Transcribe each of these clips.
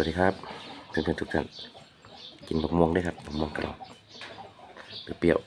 วัสดีครับเพื่อนๆทุกท่านกินบักม่วงได้ครับบักม่วงกรองเปรี้ยว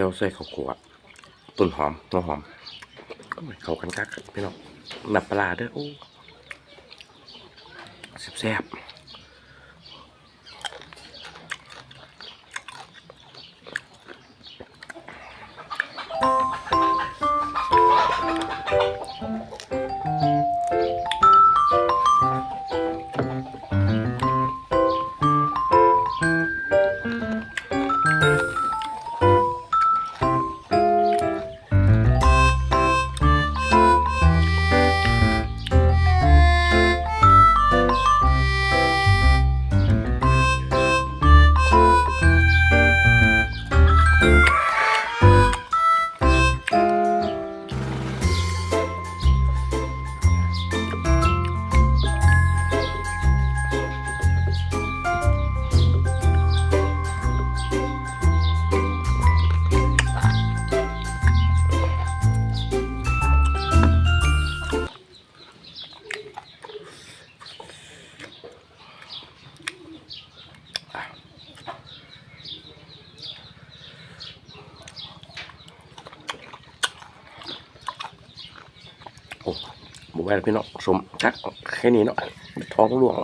แก้วใส่ข้าวขัวต้นหอมหัวหอมเขากันคักพี่น้องหนับปลาร้าเด้อโอ้แซ่บๆ ผมบอกว่าพี่น้องสมคักแค่นี้เนาะท้องร่วง